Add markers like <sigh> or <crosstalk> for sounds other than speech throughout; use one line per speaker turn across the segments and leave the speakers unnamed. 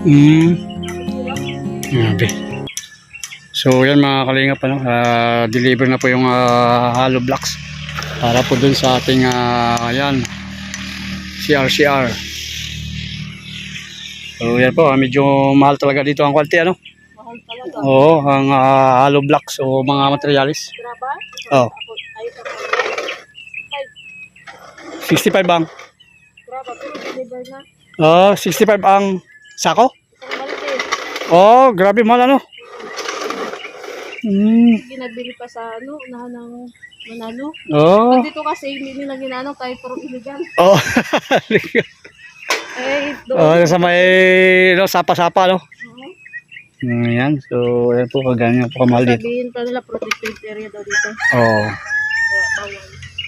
Mm. Grabe. So yan mga kalingap ano, ah, deliver na po yung ah, hollow blocks para po dun sa ating ah, ayan CRCR. So yan po, ah, medyo mahal talaga dito ang quality ano.
Mahal talaga.
Oo, ang ah, hollow blocks o mga materialis.
Graba?
Oh.
Ako. Ay,
65 ang.
graba. Pero deliver na.
Oh, 65 ang sako. Oh, grabe mahal ano. Mm.
Ginagbili pa sa ano, unahan ng Manalo.
Oh.
Dito kasi hindi nila ginano kahit puro illegal.
Oh. <laughs>
Eh,
oh,
doon.
sa may no, sapa-sapa no.
Oo.
Mm, yan. So, yan po kaganyan po kamahal dito.
Sabihin pa nila protected area daw dito.
Oh.
Kaya bawal.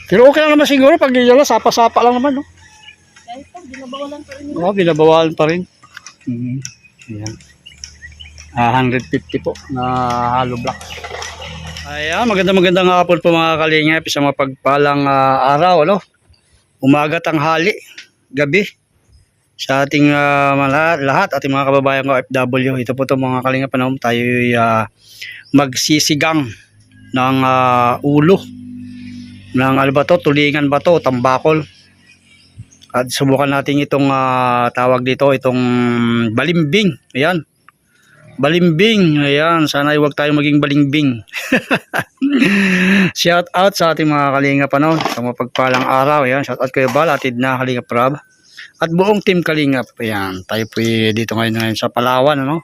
Pero okay lang naman siguro pag yun sapa-sapa lang naman no.
Kahit pa, binabawalan pa rin nila.
Oh, binabawalan pa rin. Mm. Yan. Ah, 150 po na hollow block. Ayan, maganda magandang hapon po mga kalingap sa mapagpalang ah, araw, ano? Umaga tanghali, gabi. Sa ating mga lahat, ating mga kababayan ko FW, ito po to mga kalingap, ano? Tayo magsisigang ng ah, ulo ng ano to, tulingan ba to, tambakol. At subukan natin itong ah, tawag dito, itong balimbing. Ayan. Balimbing. Ayan. Sana huwag tayo maging balimbing. <laughs> shout out sa ating mga kalingap ano, sa mapagpalang araw. Ayan. Shout out kayo Bal, atid na kalingap Rab. At buong team kalingap. Ayan. Tayo po dito ngayon, ngayon sa Palawan. Ano?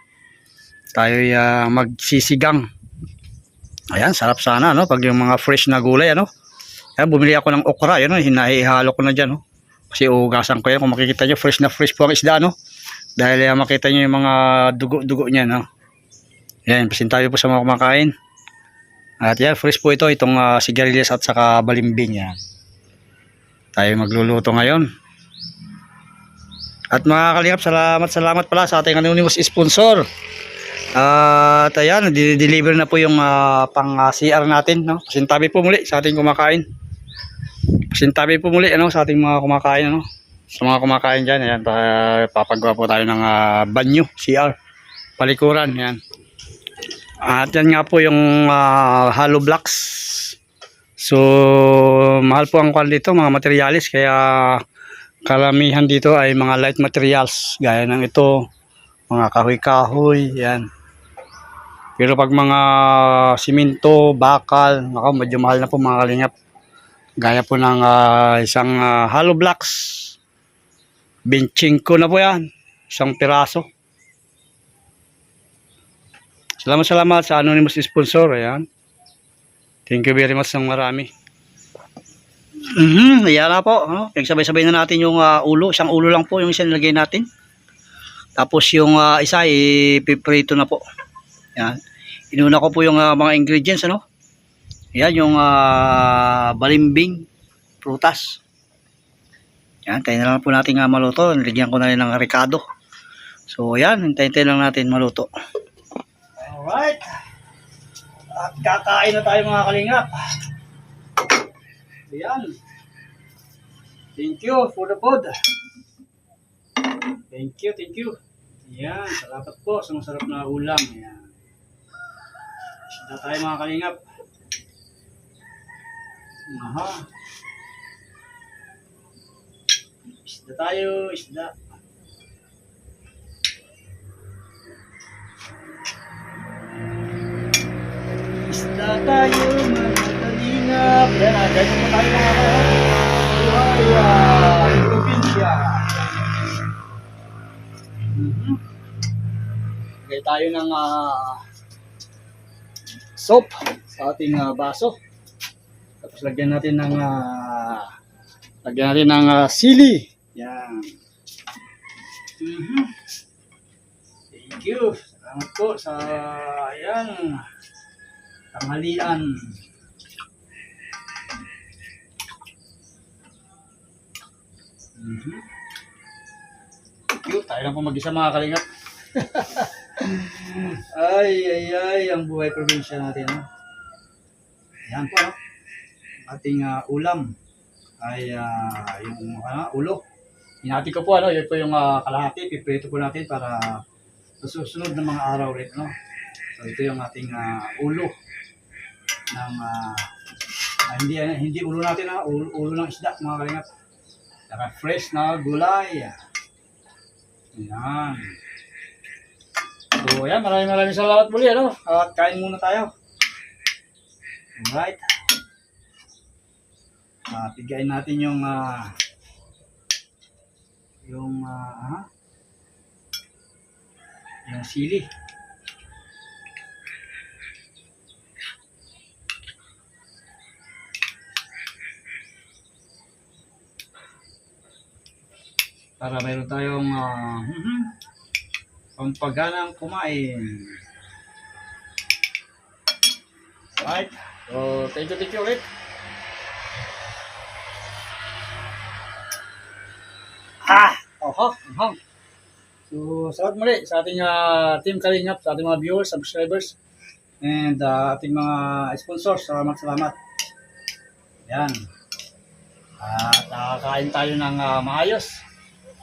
Tayo ay ah, magsisigang. Ayan. Sarap sana. No? Pag yung mga fresh na gulay. Ano? Ayan, bumili ako ng okra. Ayan. Hinahihalo ko na dyan. No? Kasi ugasan ko yan. Kung makikita nyo, fresh na fresh po ang isda, no? Dahil uh, makita nyo yung mga dugo-dugo niya, no? Yan, pasin tayo po sa mga kumakain. At yan, fresh po ito. Itong uh, sigarilyas at saka balimbing yan. Tayo magluluto ngayon. At mga kalingap, salamat, salamat pala sa ating anonymous sponsor. At ayan, deliver na po yung ah, pang ah, CR natin, no? Pasintabi po muli sa ating kumakain. Pasintabi po muli ano, sa ating mga kumakain. Ano? Sa mga kumakain dyan, ayan, pa, papagawa po tayo ng ah, banyo, CR. Palikuran, yan. At yan nga po yung ah, hollow blocks. So, mahal po ang kwan dito, mga materialis. Kaya, karamihan dito ay mga light materials. Gaya ng ito, mga kahoy-kahoy, yan. Pero pag mga simento, bakal, ako, medyo mahal na po mga kalingap. Gaya po ng ah, isang ah, hollow blocks. Benching ko na po yan. Isang piraso. Salamat salamat sa anonymous sponsor. Ayan. Thank you very much ng marami. Mhm, ayan na po. Ano? Pagsabay-sabay na natin yung ah, ulo. Isang ulo lang po yung isa nilagay natin. Tapos yung ah, isa, ipiprito na po. Yan. Inuna ko po yung ah, mga ingredients, ano? Yan, yung ah, balimbing, prutas. Yan, tayo na lang po natin nga maluto. Nilagyan ko na rin ng ricado. So, yan, hintayin lang natin maluto. Alright. At kakain na tayo mga kalingap. Yan. Thank you for the food. Thank you, thank you. Yan, salamat po sa masarap na ulam. Yan. Isda tayo mga kalingap. Aha. Isda tayo, isda. Isda tayo, mga kalingap. Yan, ganyan po tayo mga kalingap. Probinsya. Mhm. Lagay tayo ng ah, soap sa ating ah, baso. Tapos lagyan natin ng ah, lagyan natin ng ah, sili. Yan. Mhm. Thank you. Salamat po sa ayan tanghalian. Mhm. Thank you. Tayo lang po mag-isa mga kalingap. <laughs> ay, ay, ay, ang buhay probinsya natin. No? Yan po, no? Ating ah, ulam ay ah, yung ano, ulo. Hinati ko po, ano, yun po yung ah, kalahati. Piprito po natin para susunod na mga araw rin, no? So ito yung ating ah, ulo ng ah, hindi hindi ulo natin na ulo, ulo ng isda mga kalingap. Saka fresh na gulay. Ayan. So ayan, maraming maraming salamat muli ano. At kain muna tayo. Alright. Ah, pigayin natin yung ah, yung ha? yung sili. Para meron tayong uh, pampaganang kumain. Right. So, thank you, thank you ulit. Ah! Oho, oho. So, salamat muli sa ating ah, team Kalingap, sa ating mga viewers, subscribers, and ah, ating mga sponsors. Salamat, salamat. Yan. At nakakain tayo ng ah, maayos.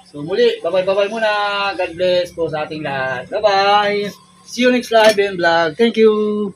So muli, bye-bye-bye muna. God bless po sa ating lahat. Bye-bye. See you next live and vlog. Thank you.